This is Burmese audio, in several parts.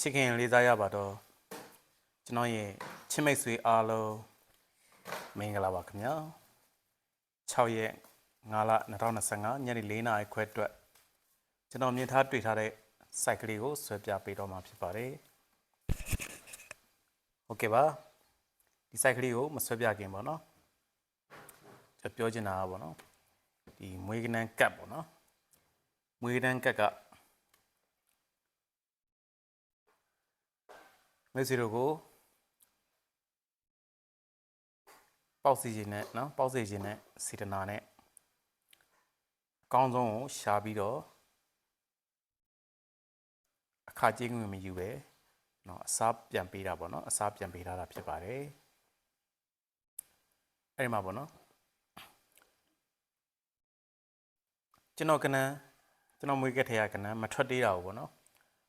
ချစ်ခင်လေးစားရပါတော့ကျွန်တော်ရဲ့ချစ်မိတ်ဆွေအားလုံးမင်္ဂလာပါခင်ဗျာ6ရက်9လ2025ညနေ4နာရီခွဲအတွက်ကျွန်တော်မြင်ထားတွေ့ထားတဲ့ site ကလေးကိုဆွဲပြပေးတော့မှာဖြစ်ပါတယ်ဟုတ်ကဲ့ပါဒီ site ကလေးကိုမဆွဲပြခင်ပါနော်ကျွန်တော်ပြောချင်တာကပါနော်ဒီမွေးကနန်းကတ်ပေါ့နော်မွေးကနန်းကတ်က မိတ်ဆွေတို့ကိုပေါက်စီခြင်းနဲ့နော်ပေါက်စီခြင်းနဲ့စေတနာနဲ့အကောင်းဆုံးကိုရှားပြီးတော့အခါကြီးငွေမယူပဲနော်အစားပြန်ပေးတာပေါ့နော်အစားပြန်ပေးထားတာဖြစ်ပါတယ်အဲ့ဒီမှာပေါ့နော်ကျွန်တော်ကနန်းကျွန်တော်မွေးကက်ထရကနန်းမထွက်သေးတာကိုပေါ့နော်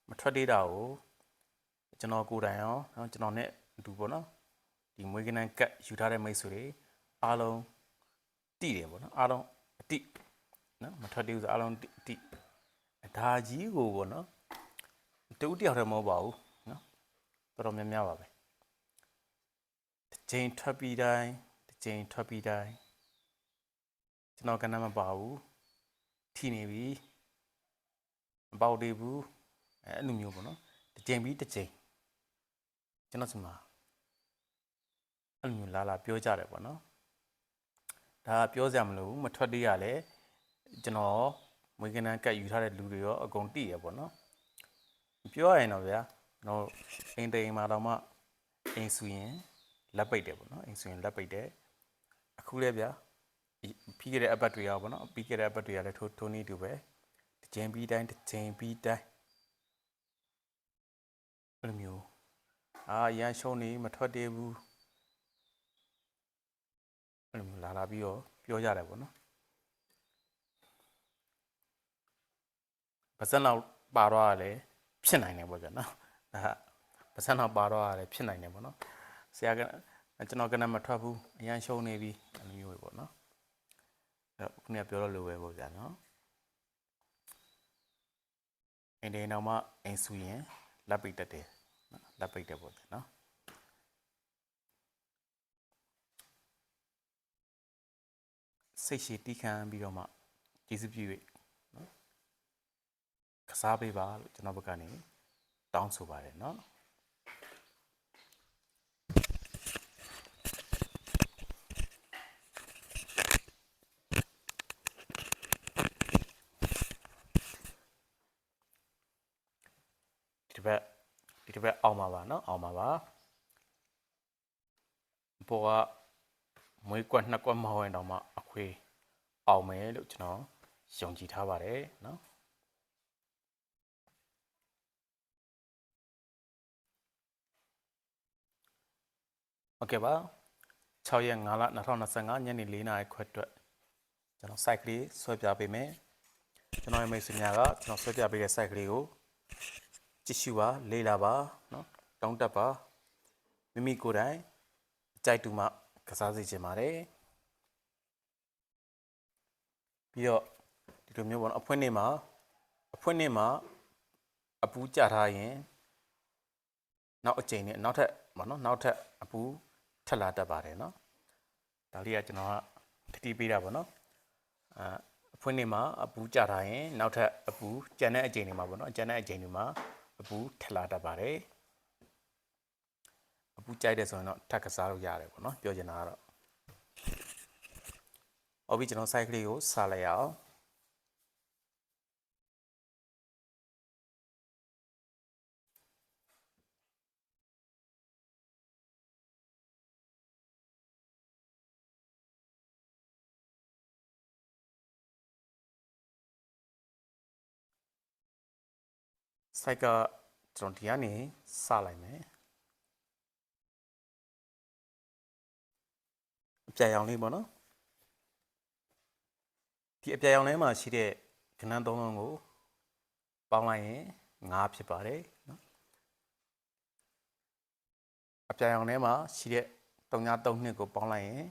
မထွက်သေးတာကို ကျွန်တော်ကိုယ်တိုင်ရောနော်ကျွန်တော်နဲ့အတူပေါ့နော်ဒီမွေးကနန်းကတ်ယူထားတဲ့မိတ်ဆွေတွေအားလုံးတိတယ်ပေါ့နော်အားလုံးအတိနော်မထွက်သေးဘူးဆိုအားလုံးတိတိဒါကြီးကိုပေါ့နော်တူတယောက်တည်းမဟုတ်ပါဘူးနော်တော်တော်များများပါပဲတစ်ချိန်ထွက်ပြီးတိုင်းတစ်ချိန်ထွက်ပြီးတိုင်းကျွန်တော်ကနမပါဘူးထိနေပြီမပေါက်သေးဘူးအဲအဲ့လိုမျိုးပေါ့နော်တစ်ချိန်ပြီးတစ်ချိန် ကျွန်တော်စီမှာအဲ့လိုမျိုးလာလာပြောကြတယ်ပေါ့နော်ဒါကပြောစရာမလိုဘူးမထွက်သေးရလဲကျွန်တော်မွေးကနန်းကတ်ယူထားတဲ့လူတွေရောအကုန်တိရပေါ့နော်ပြောရရင်တော့ဗျာကျွန်တော်အိမ်တိမ်မှာတော့မှအိမ်ဆူရင်လက်ပိတ်တယ်ပေါ့နော်အိမ်ဆူရင်လက်ပိတ်တယ်အခုလဲဗျာပြီးခဲ့တဲ့အပတ်တွေရောပေါ့နော်ပြီးခဲ့တဲ့အပတ်တွေကလည်းထိုးထိုးနေတူပဲတစ်ချိန်ပြီးတိုင်းတစ်ချိန်ပြီးတိုင်းအဲ့လိုမျိုး အာရန်ရှုံးနေမထွက်သေးဘူးအဲ့လိုမျိုးလာလာပြီးတော့ပြောကြတယ်ပေါ့နော်ပါစက်နောက်ပါတော့ရတယ်ဖြစ်နိုင်တယ်ပေါ့ဗျာနော်ဒါကပါစက်နောက်ပါတော့ရတယ်ဖြစ်နိုင်တယ်ပေါ့နော်ဆရာကကျွန်တော်ကလည်းမထွက်ဘူးအရန်ရှုံးနေပြီအဲ့လိုမျိုးပဲပေါ့နော်အဲ့ခုနကပြောတော့လိုပဲပေါ့ဗျာနော်အင်းဒီနောက်မှအင်းဆူရင်လက်ပိတ်တက်တယ်နော် လက်ပိတ်တယ်ပေါ့ဗျာနော်စိတ်ရှိတီးခံပြီးတော့မှကျေးဇူးပြု၍နော်ကစားပေးပါလို့ကျွန်တော်ဘက်ကနေတောင်းဆိုပါတယ်နော် ဒီတစ်ပတ် ဒီတစ်ပတ်အောင်ပါပါเนาะအောင်ပါပါဘောကမွေးကွက်နှစ်ကွက်မဟုတ်ရင်တော့မှအခွေအောင်မယ်လို့ကျွန်တော်ယုံကြည်ထားပါတယ်เนาะโอเคပါ6ရက်5လ2025ညနေ4နာရီခွဲအတွက်ကျွန်တော် site ကလေးဆွဲပြပေးမယ်ကျွန်တော်ရဲ့မိတ်ဆွေများကကျွန်တော်ဆွဲပြပေးတဲ့ site ကလေးကို ကြည့်ရှုပါလေ့လာပါနော်တောင်းတက်ပါမိမိကိုယ်တိုင်အကြိုက်တူမှကစားစေချင်ပါတယ်ပြီးတော့ဒီလိုမျိုးပေါ့နော်အဖွင့်နေမှာအဖွင့်နေမှာအပူးကြထားရင်နောက်အချိန်နဲ့နောက်ထပ်ပေါ့နော်နောက်ထပ်အပူးထက်လာတတ်ပါတယ်နော်ဒါလေးကကျွန်တော်ကတတိပေးတာပေါ့နော်အအဖွင့်နေမှာအပူးကြထားရင်နောက်ထပ်အပူးကျန်တဲ့အချိန်တွေမှာပေါ့နော်ကျန်တဲ့အချိန်တွေမှာ အပူထက်လာတတ်ပါတယ်အပူကြိုက်တယ်ဆိုရင်တော့ထပ်ကစားလို့ရတယ်ပေါ့နော်ပြောချင်တာကတော့ဟောပြီကျွန်တော် site ကလေးကိုစားလိုက်အောင် စိုက်ကကျွန်တော်ဒီကနေစလိုက်မယ်အပြာရောင်လေးပေါ့နော်ဒီအပြာရောင်ထဲမှာရှိတဲ့ကဏ္ဍသုံးလုံးကိုပေါင်းလိုက်ရင်9ဖြစ်ပါတယ်နော်အပြာရောင်ထဲမှာရှိတဲ့332နှစ်ကိုပေါင်းလိုက်ရင်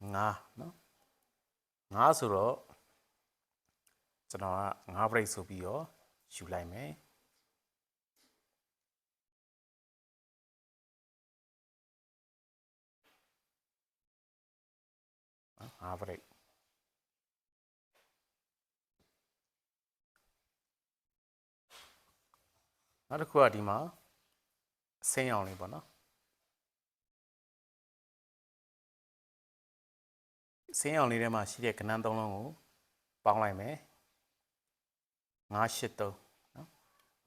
9နော်9ဆိုတော့ကျွန်တော်က9 break ဆိုပြီးတော့ယူလိုက်မယ် 5ဘရိတ်နောက်တစ်ခုကဒီမှာအစိမ်းအောင်လေးပေါ့နော်အစိမ်းအောင်လေးထဲမှာရှိတဲ့ကဏ္ဍသုံးလုံးကိုပေါင်းလိုက်မယ်9 8 3နော်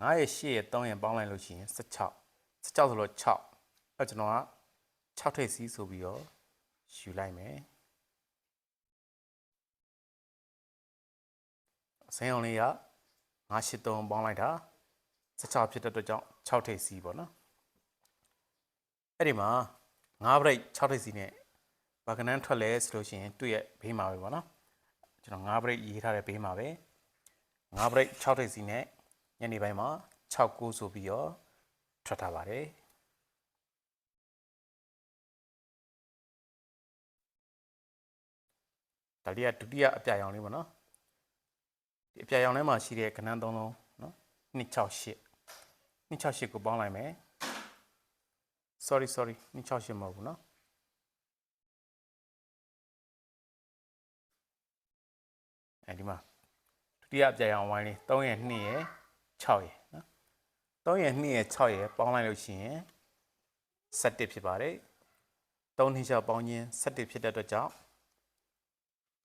9ရဲ့8ရဲ့3ရဲ့ပေါင်းလိုက်လို့ရှိရင်16 16ဆိုတော့6အဲ့ကျွန်တော်က6ထိပ်စီးဆိုပြီးတော့ယူလိုက်မယ် အစိမ်းအောင်လေးက983ပေါင်းလိုက်တာ16ဖြစ်တဲ့အတွက်ကြောင့်6ထိပ်စီးပေါ့နော်အဲ့ဒီမှာ9 break 6ထိပ်စီးနဲ့ဘာကနန်းထွက်လဲဆိုလို့ရှိရင်တွေ့ရဲ့ဘေးမှာပဲပေါ့နော်ကျွန်တော်9 break ရေးထားတဲ့ဘေးမှာပဲ9 break 6ထိပ်စီးနဲ့ညနေပိုင်းမှာ6 9ဆိုပြီးတော့ထွက်ထားပါတယ်ဒါလေးကဒုတိယအပြာရောင်လေးပေါ့နော် ဒီအပြာရောင်ထဲမှာရှိတဲ့ကဏ္ဍသုံးလုံးနော်268 268ကိုပေါင်းလိုက်မယ် sorry sorry 268မဟုတ်ဘူးနော်အဲဒီမှာဒုတိယအပြာရောင်ဝိုင်းလေး3ရဲ့2ရဲ့6ရဲ့နော်3ရဲ့2ရဲ့6ရဲ့ပေါင်းလိုက်လို့ရှိရင်17ဖြစ်ပါတယ်3နှစ်6ပေါင်းခြင်း17ဖြစ်တဲ့အတွက်ကြောင့်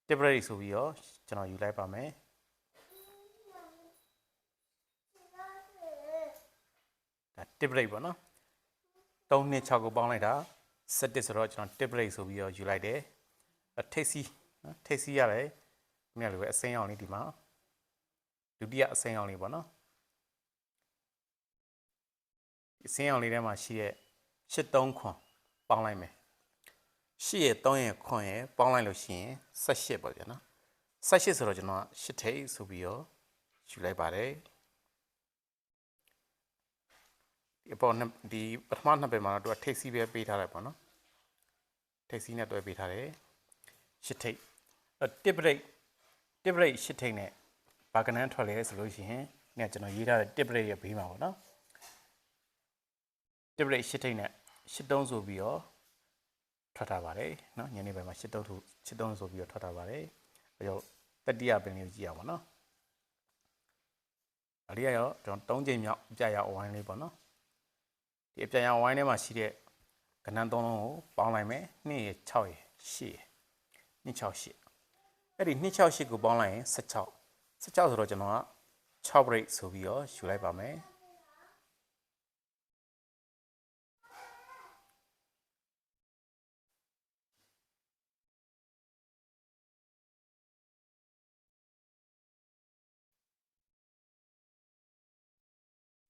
temporary ဆိုပြီးတော့ကျွန်တော်ယူလိုက်ပါမယ် ဒါ temporary ပေါ့နော်3နှစ်6ကိုပေါင်းလိုက်တာ17ဆိုတော့ကျွန်တော် temporary ဆိုပြီးတော့ယူလိုက်တယ်အထိပ်စီးနော်ထိပ်စီးရတယ်ဒီနေ့လိုပဲအစိမ်းအောင်လေးဒီမှာဒုတိယအစိမ်းအောင်လေးပေါ့နော်ဒီအစိမ်းအောင်လေးထဲမှာရှိတဲ့83ခွန်ပေါင်းလိုက်မယ်8ရဲ့3ရဲ့ခွန်ရဲ့ပေါင်းလိုက်လို့ရှိရင်18ပေါ့ဗျာနော်18ဆိုတော့ကျွန်တော်8ထိပ်ဆိုပြီးတော့ယူလိုက်ပါတယ်ဒီ အပေါ်နှစ်ဒီပထမနှစ်ပင်မှာတော့သူကထိပ်စီးပဲပေးထားလိုက်ပေါ့နော်ထိပ်စီးနဲ့တွဲပေးထားတယ်8ထိပ်တစ်ပရိတ်တစ်ပရိတ်8ထိပ်နဲ့ဘာကနန်းထွက်လဲဆိုလို့ရှိရင်เนี่ยကျွန်တော်ရေးထားတဲ့တစ်ပရိတ်ရဲ့ဘေးမှာပေါ့နော်တစ်ပရိတ်8ထိပ်နဲ့8တုံးဆိုပြီးတော့ထွက်ထားပါတယ်เนาะညနေပိုင်းမှာ8တုံးထ8တုံးဆိုပြီးတော့ထွက်ထားပါတယ်အဲကြောင့်တတိယပင်လေးကိုကြည့်အောင်ပေါ့နော်ဒါလေးကရောကျွန်တော်3ချိန်မြောက်အပြရအဝိုင်းလေးပေါ့နော် ဒီအပြရအဝိုင်းထဲမှာရှိတဲ့ကဏ္ဍသုံးလုံးကိုပေါင်းလိုက်မယ်2ရ6ရ8ရ268အဲ့ဒီ268ကိုပေါင်းလိုက်ရင်16 16ဆိုတော့ကျွန်တော်က6 break ဆိုပြီးတော့ယူလိုက်ပါမယ်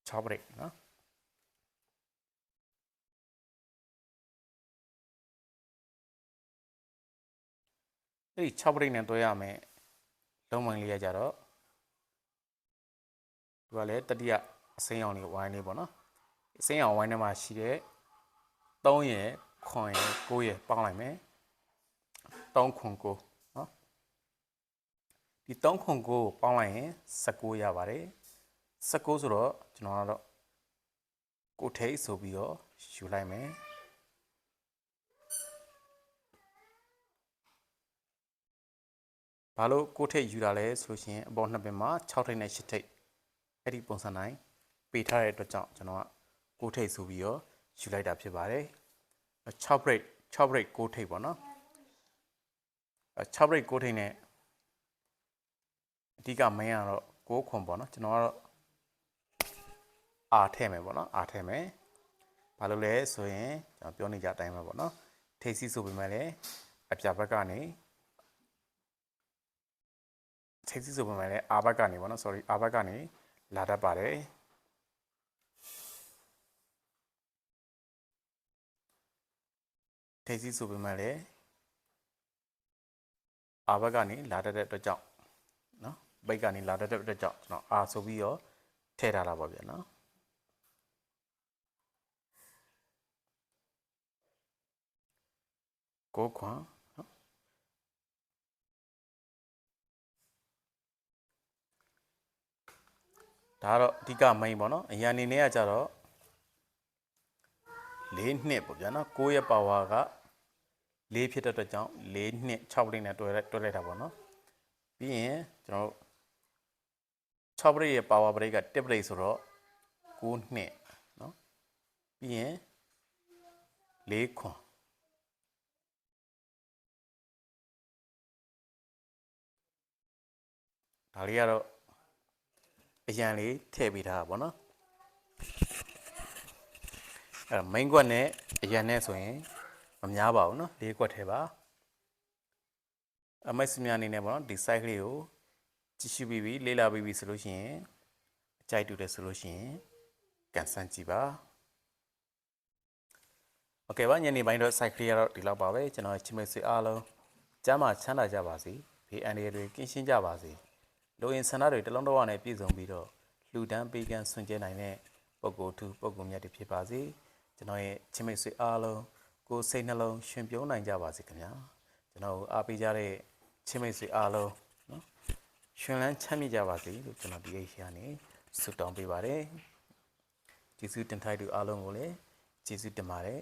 6 break နော် အဲ့ဒီ6 break နဲ့တွဲရမယ်လုံးမိုင်းလေးရကြတော့သူကလည်းတတိယအစိမ်းအောင်လေးဝိုင်းလေးပေါ့နော်အစိမ်းအောင်ဝိုင်းထဲမှာရှိတဲ့3ရယ်ခွန်ရယ်9ရယ်ပေါင်းလိုက်မယ်3ခွန်9နော်ဒီ3ခွန်9ကိုပေါင်းလိုက်ရင်19ရပါတယ်19ဆိုတော့ကျွန်တော်ကတော့ကိုထိတ်ဆိုပြီးတော့ယူလိုက်မယ် ဘာလို့ကိုထိတ်ယူတာလဲဆိုလို့ရှိရင်အပေါ်နှစ်ပင်မှာ6ထိတ်နဲ့8ထိတ်အဲ့ဒီပုံစံတိုင်းပေးထားတဲ့အတွက်ကြောင့်ကျွန်တော်ကကိုထိတ်ဆိုပြီးတော့ယူလိုက်တာဖြစ်ပါတယ်6 break 6 break ကိုထိတ်ပေါ့နော်6 break ကိုထိတ်နဲ့အဓိက main ကတော့6ခွန်ပေါ့နော်ကျွန်တော်ကတော့အာထည့်မယ်ပေါ့နော်အာထည့်မယ်ဘာလို့လဲဆိုရင်ကျွန်တော်ပြောနေကြအတိုင်းပဲပေါ့နော်ထိတ်စီဆိုပေမဲ့လည်းအပြဘက်ကနေ ထိတ်စီဆိုပေမဲ့လည်းအာဘက်ကနေပေါ့နော် sorry အာဘက်ကနေလာတတ်ပါတယ်ထိတ်စီဆိုပေမဲ့လည်းအာဘက်ကနေလာတတ်တဲ့အတွက်ကြောင့်နော်ဘိတ်ကနေလာတတ်တဲ့အတွက်ကြောင့်ကျွန်တော်အာဆိုပြီးတော့ထည့်ထားတာပေါ့ဗျာနော်ကိုခွန် ဒါကတော့အဓိက main ပေါ့နော်အရန်အနေနဲ့ကကြတော့၄နှစ်ပေါ့ဗျာနော်9ရဲ့ power က၄ဖြစ်တဲ့အတွက်ကြောင့်၄နှစ်6လေးနဲ့တွဲလိုက်တွဲလိုက်တာပေါ့နော်ပြီးရင်ကျွန်တော်တို့6ပရိတ်ရဲ့ power break က1ပရိတ်ဆိုတော့9နှစ်နော်ပြီးရင်၄ခွန်ဒါလေးကတော့ အရန်လေးထည့်ပေးထားတာပေါ့နော်အဲ့တော့ main ကွက်နဲ့အရန်နဲ့ဆိုရင်မများပါဘူးเนาะ၄ကွက်ထဲပါအမိုက်စမြအနေနဲ့ပေါ့နော်ဒီ site ကလေးကိုကြည့်ရှုပြီးပြီလေ့လာပြီးပြီဆိုလို့ရှိရင်အကြိုက်တူတယ်ဆိုလို့ရှိရင်ကန်ဆန်းကြည့်ပါโอเคပါညနေပိုင်းတော့ site ကလေးကတော့ဒီလောက်ပါပဲကျွန်တော်ချစ်မိတ်ဆွေအားလုံးကျမ်းမာချမ်းသာကြပါစေဘေးအန္တရာယ်တွေကင်းရှင်းကြပါစေ လိုရင်ဆန္ဒတွေတစ်လုံးတစ်ဝနဲ့ပြည့်စုံပြီးတော့လူတန်းပေးကမ်းဆွင်ကျဲနိုင်တဲ့ပုံကိုယ်ထူပုံကိုယ်မြတ်တွေဖြစ်ပါစေကျွန်တော်ရဲ့ချစ်မိတ်ဆွေအားလုံးကိုယ်စိတ်နှလုံးရှင်ပြုံးနိုင်ကြပါစေခင်ဗျာကျွန်တော်ကိုအားပေးကြတဲ့ချစ်မိတ်ဆွေအားလုံးနော်ရှင်လန်းချမ်းမြေ့ကြပါစေလို့ကျွန်တော်ဒီအိတ်ရှာနေဆုတောင်းပေးပါတယ်ကျေးဇူးတင်ထိုက်သူအားလုံးကိုလည်းကျေးဇူးတင်ပါတယ်